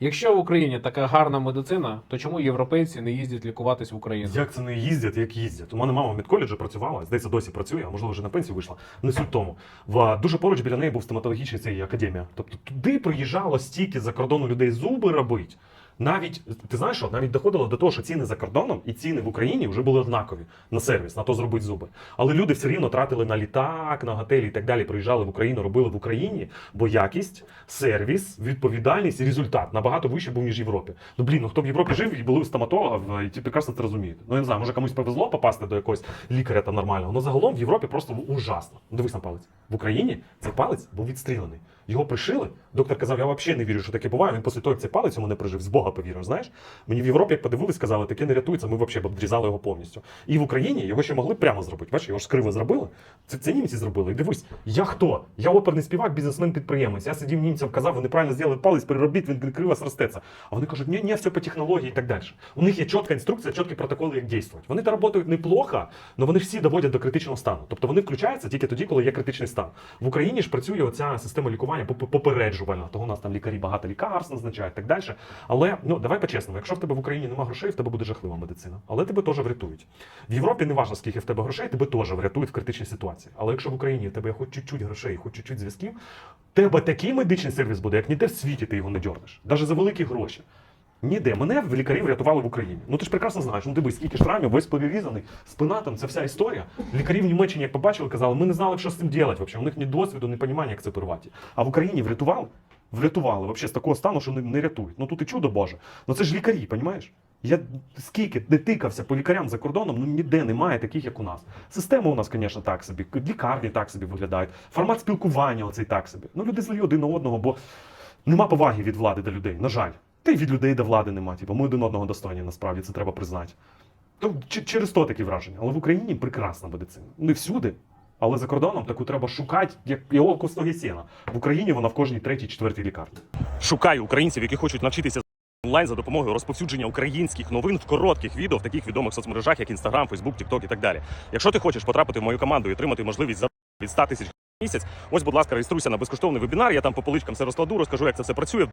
Якщо в Україні така гарна медицина, то чому європейці не їздять лікуватись в Україну? Як це не їздять, як їздять? У мене мама в медколеджі працювала, здається, досі працює, а можливо вже на пенсію вийшла. Не суть тому. В дуже поруч біля неї був стоматологічний цей академія. Тобто туди приїжджало стільки за кордону людей зуби робити. Навіть ти знаєш, що навіть доходило до того, що ціни за кордоном і ціни в Україні вже були однакові на сервіс, на то зробити зуби. Але люди все рівно тратили на літак, на готелі і так далі. Приїжджали в Україну, робили в Україні, бо якість, сервіс, відповідальність і результат набагато вищий був ніж в Європі. Ну блін, ну хто в Європі жив і були стоматолога, в- і ті прекрасно це розуміють. Ну я не знаю, може комусь повезло попасти до якогось лікаря там нормального. Ну загалом в Європі просто ужасно. Ну, Дивись на палець. В Україні цей палець був відстрілений. Його пришили. Доктор казав, я взагалі не вірю, що таке буває. Він після того, як цей палець у мене прижив, з Бога повірив. Знаєш, мені в Європі, як подивились, сказали, таке не рятується, ми взагалі б обрізали його повністю. І в Україні його ще могли прямо зробити. Бачиш, його ж криво зробили. Це, це німці зробили. І дивись, я хто? Я оперний співак, бізнесмен-підприємець. Я сидів німцям, казав, ви неправильно зробили палець, переробіть, він криво зростеться. А вони кажуть, ні, ні, все по технології і так далі. У них є чітка інструкція, чіткі протоколи, як діяти. Вони та працюють неплохо, але вони всі доводять до критичного стану. Тобто вони включаються тільки тоді, коли є критичний стан. В Україні ж працює оця система лікування поп- попереджувальна. Того у нас там лікарі багато лікарств назначають і так далі. Але ну давай по-чесному, якщо в тебе в Україні немає грошей, в тебе буде жахлива медицина. Але тебе теж врятують. В Європі не важливо, скільки в тебе грошей, тебе теж врятують в критичній ситуації. Але якщо в Україні в тебе хоч чуть-чуть грошей, хоч чуть-чуть зв'язків, тебе такий медичний сервіс буде, як ніде в світі ти його не дьорнеш. Навіть за великі гроші. Ніде. Мене в лікарі врятували в Україні. Ну ти ж прекрасно знаєш, ну дивись, скільки шрамів, весь перерізаний, спина там, це вся історія. Лікарі в Німеччині, як побачили, казали, ми не знали, що з цим робити. У них ні досвіду, ні розуміння, як це оперувати. А в Україні врятували? Врятували взагалі з такого стану, що не, не рятують. Ну тут і чудо Боже. Ну це ж лікарі, розумієш? Я скільки не тикався по лікарям за кордоном, ну ніде немає таких, як у нас. Система у нас, звісно, так собі, лікарні так собі виглядають, формат спілкування оцей так собі. Ну люди злі один на одного, бо нема поваги від влади до людей, на жаль. Та й від людей до влади нема. Типу, ми один одного достойні, насправді це треба признати. То через то такі враження. Але в Україні прекрасна медицина. Не всюди. Але за кордоном таку треба шукати, як його костої сіна. В Україні вона в кожній третій, четвертій лікарні. Шукаю українців, які хочуть навчитися онлайн за допомогою розповсюдження українських новин в коротких відео в таких відомих соцмережах, як Instagram, Facebook, TikTok і так далі. Якщо ти хочеш потрапити в мою команду і отримати можливість за від 100 тисяч місяць, ось, будь ласка, реєструйся на безкоштовний вебінар. Я там по поличкам все розкладу, розкажу, як це все працює.